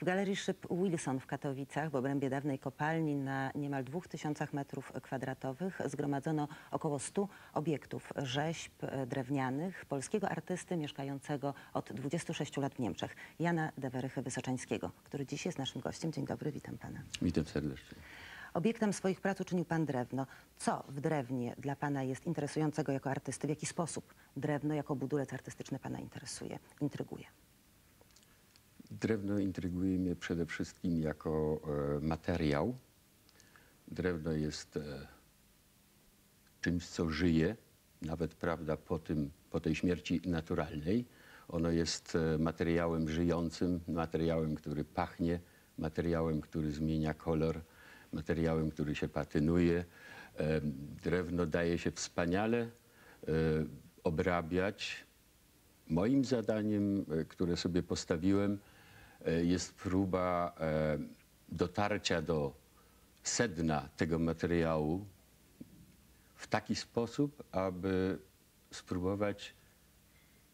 W Galerii Szyb Wilson w Katowicach, w obrębie dawnej kopalni na niemal 2000 metrów kwadratowych zgromadzono około 100 obiektów rzeźb drewnianych polskiego artysty mieszkającego od 26 lat w Niemczech, Jana Dewerychy Wysoczańskiego, który dziś jest naszym gościem. Dzień dobry, witam pana. Witam serdecznie. Obiektem swoich prac uczynił pan drewno. Co w drewnie dla pana jest interesującego jako artysty? W jaki sposób drewno jako budulec artystyczny pana interesuje, intryguje? Drewno intryguje mnie przede wszystkim jako e, materiał. Drewno jest e, czymś, co żyje, nawet prawda, po, tym, po tej śmierci naturalnej. Ono jest e, materiałem żyjącym, materiałem, który pachnie, materiałem, który zmienia kolor, materiałem, który się patynuje. Drewno daje się wspaniale obrabiać. Moim zadaniem, które sobie postawiłem, jest próba e, dotarcia do sedna tego materiału w taki sposób, aby spróbować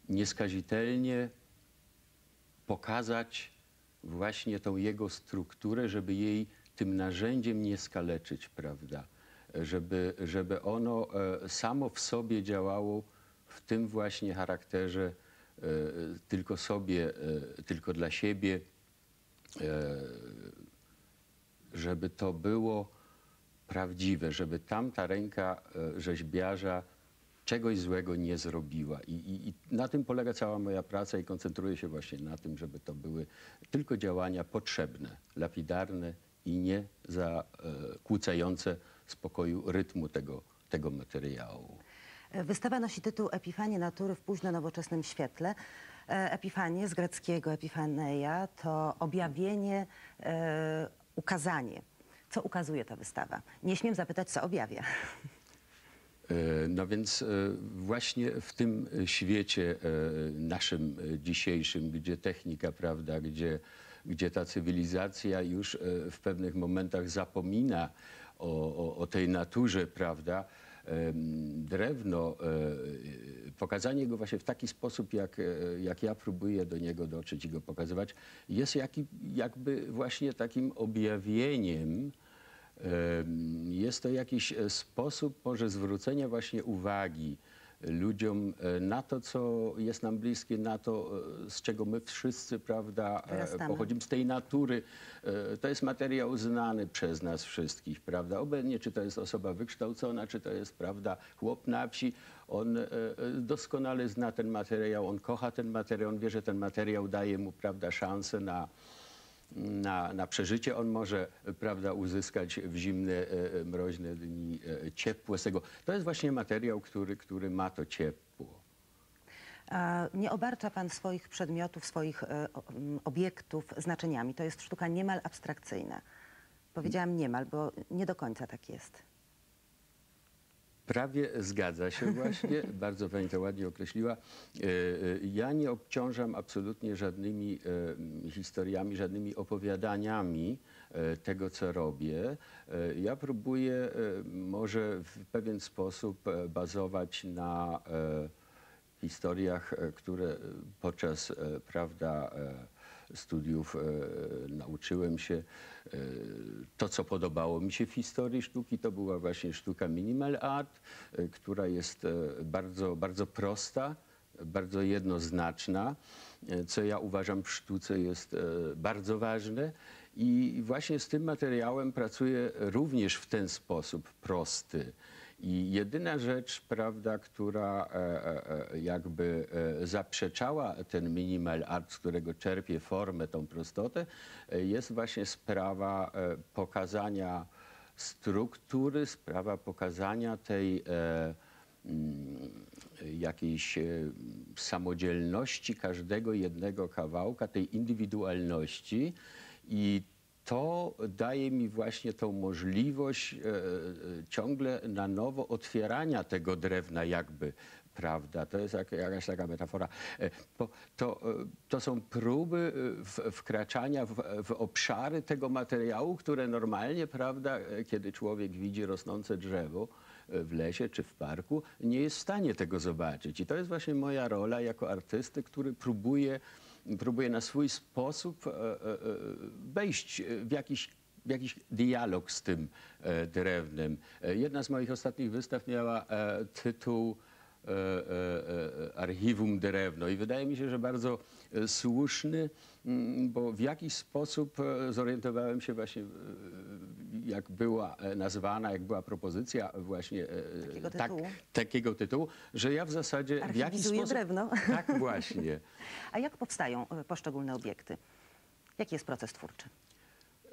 nieskazitelnie pokazać właśnie tą jego strukturę, żeby jej tym narzędziem nie skaleczyć, prawda? Żeby, żeby ono e, samo w sobie działało w tym właśnie charakterze e, tylko sobie, e, tylko dla siebie, e, żeby to było prawdziwe, żeby tamta ręka e, rzeźbiarza czegoś złego nie zrobiła. I, i, I na tym polega cała moja praca i koncentruję się właśnie na tym, żeby to były tylko działania potrzebne, lapidarne i nie zakłócające spokoju rytmu tego, tego materiału. Wystawa nosi tytuł Epifanie natury w późno-nowoczesnym świetle. E, Epifanie z greckiego epifaneia to objawienie, e, ukazanie. Co ukazuje ta wystawa? Nie śmiem zapytać, co objawia. E, No więc e, właśnie w tym świecie naszym dzisiejszym, gdzie technika, prawda, gdzie, gdzie ta cywilizacja już w pewnych momentach zapomina o, o, o tej naturze, prawda, drewno, e, pokazanie go właśnie w taki sposób, jak, e, jak ja próbuję do niego dotrzeć i go pokazywać, jest jaki, jakby właśnie takim objawieniem, Em, Jest to jakiś e, sposób może zwrócenia właśnie uwagi ludziom e, na to, co jest nam bliskie, na to, e, z czego my wszyscy, prawda, e, Wyrastamy. pochodzimy, z tej natury. E, To jest materiał znany przez nas wszystkich, prawda, obecnie czy to jest osoba wykształcona, czy to jest, prawda, chłop na wsi, on e, e, doskonale zna ten materiał, on kocha ten materiał, on wie, że ten materiał daje mu, prawda, szansę na na, na przeżycie. On może, prawda, uzyskać w zimne, e, e, mroźne dni e, ciepło z tego. To jest właśnie materiał, który, który ma to ciepło. A Nie obarcza pan swoich przedmiotów, swoich obiektów znaczeniami. To jest sztuka niemal abstrakcyjna. Powiedziałam niemal, bo nie do końca tak jest. Prawie zgadza się właśnie, bardzo pani to ładnie określiła. E, e, Ja nie obciążam absolutnie żadnymi e, historiami, żadnymi opowiadaniami tego, co robię. Ja próbuję może w pewien sposób bazować na historiach, które podczas, prawda, studiów e, nauczyłem się. E, to, co podobało mi się w historii sztuki, to była właśnie sztuka minimal art, e, która jest bardzo, bardzo prosta, bardzo jednoznaczna, co ja uważam w sztuce jest bardzo ważne. I właśnie z tym materiałem pracuję również w ten sposób prosty. I jedyna rzecz, prawda, która e, e, e, jakby zaprzeczała ten minimal art, z którego czerpie formę, tą prostotę, jest właśnie sprawa pokazania struktury, sprawa pokazania tej mm, jakiejś samodzielności każdego jednego kawałka, tej indywidualności. I to daje mi właśnie tą możliwość e, e, ciągle na nowo otwierania tego drewna jakby, prawda? To jest jak, jakaś taka metafora. E, To, to, są próby wkraczania w, w obszary tego materiału, które normalnie, prawda, kiedy człowiek widzi rosnące drzewo, w lesie czy w parku, nie jest w stanie tego zobaczyć. I to jest właśnie moja rola jako artysty, który próbuje próbuję na swój sposób e, e, e, wejść w jakiś w jakiś dialog z tym drewnem. Jedna z moich ostatnich wystaw miała tytuł Archiwum Drewno i wydaje mi się, że bardzo e, słuszny, mm, bo w jakiś sposób e, zorientowałem się właśnie, e, jak była e, nazwana, jak była propozycja właśnie e, Takiego tak, tytułu. takiego tytułu, że ja w zasadzie w jakiś sposób... drewno. Tak właśnie. A jak powstają e, poszczególne obiekty? Jaki jest proces twórczy?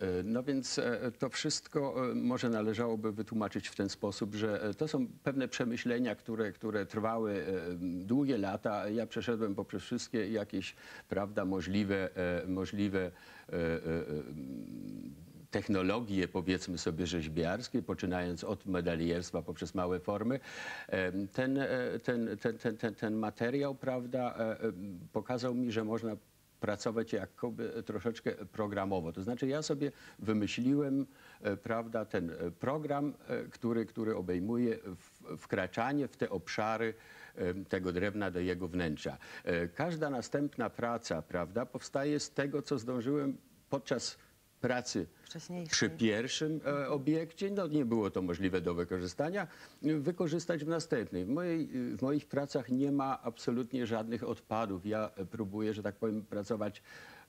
E, No więc e, to wszystko e, może należałoby wytłumaczyć w ten sposób, że to są pewne przemyślenia, które, które trwały długie lata. Ja przeszedłem poprzez wszystkie jakieś, prawda, możliwe, możliwe technologie, powiedzmy sobie, rzeźbiarskie, poczynając od medalierstwa poprzez małe formy. Ten, ten, ten, ten, ten, ten materiał, prawda, pokazał mi, że można pracować jakoby troszeczkę programowo. To znaczy ja sobie wymyśliłem, e, prawda, ten e, program, e, który, który obejmuje wkraczanie w te obszary tego drewna do jego wnętrza. Każda następna praca, prawda, powstaje z tego, co zdążyłem podczas pracy przy pierwszym e, obiekcie, no nie było to możliwe do wykorzystania, e, wykorzystać w następnej. W, mojej, e, w moich pracach nie ma absolutnie żadnych odpadów. Ja e, próbuję, że tak powiem, pracować,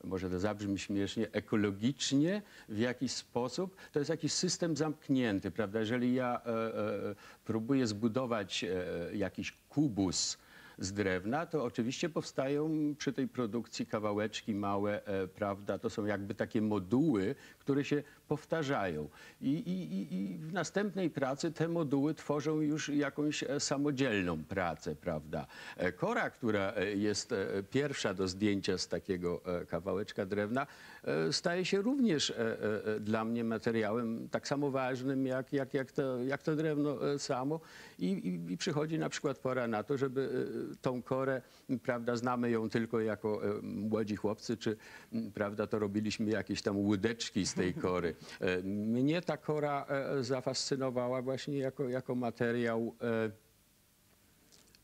może to zabrzmi śmiesznie, ekologicznie w jakiś sposób. To jest jakiś system zamknięty, prawda? Jeżeli ja e, e, próbuję zbudować e, jakiś kubus, z drewna, to oczywiście powstają przy tej produkcji kawałeczki małe, e, prawda? To są jakby takie moduły, które się powtarzają. I, i, i- w następnej pracy te moduły tworzą już jakąś e, samodzielną pracę, prawda? E, Kora, która e, jest pierwsza do zdjęcia z takiego kawałeczka drewna, staje się również dla mnie materiałem tak samo ważnym jak, jak, jak, to, jak to drewno samo. I, i, I przychodzi na przykład pora na to, żeby tą korę, prawda, znamy ją tylko jako e, młodzi chłopcy, czy prawda, to robiliśmy jakieś tam łódeczki z tej kory. E, Mnie ta kora e, zafascynowała właśnie jako, jako materiał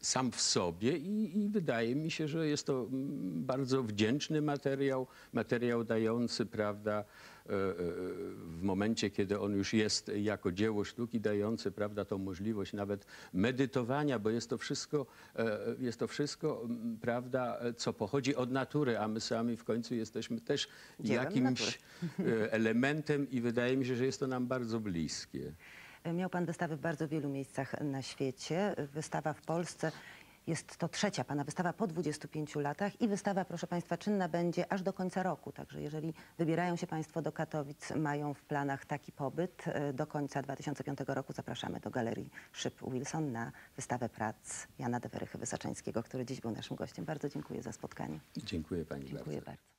sam w sobie i, i wydaje mi się, że jest to mm, bardzo wdzięczny materiał, materiał dający, prawda, e, e, w momencie, kiedy on już jest jako dzieło sztuki, dający, prawda, tą możliwość nawet medytowania, bo jest to wszystko, e, jest to wszystko, prawda, co pochodzi od natury, a my sami w końcu jesteśmy też Dziełem jakimś e, elementem i wydaje mi się, że jest to nam bardzo bliskie. Miał Pan wystawy w bardzo wielu miejscach na świecie. Wystawa w Polsce jest to trzecia Pana wystawa po 25 latach i wystawa, proszę Państwa, czynna będzie aż do końca roku. Także jeżeli wybierają się Państwo do Katowic, mają w planach taki pobyt, e, do końca 2005 roku zapraszamy do Galerii Szyb Wilson na wystawę prac Jana Dewerychy Wysaczyńskiego, który dziś był naszym gościem. Bardzo dziękuję za spotkanie. Dziękuję Pani Dziękuję bardzo. bardzo.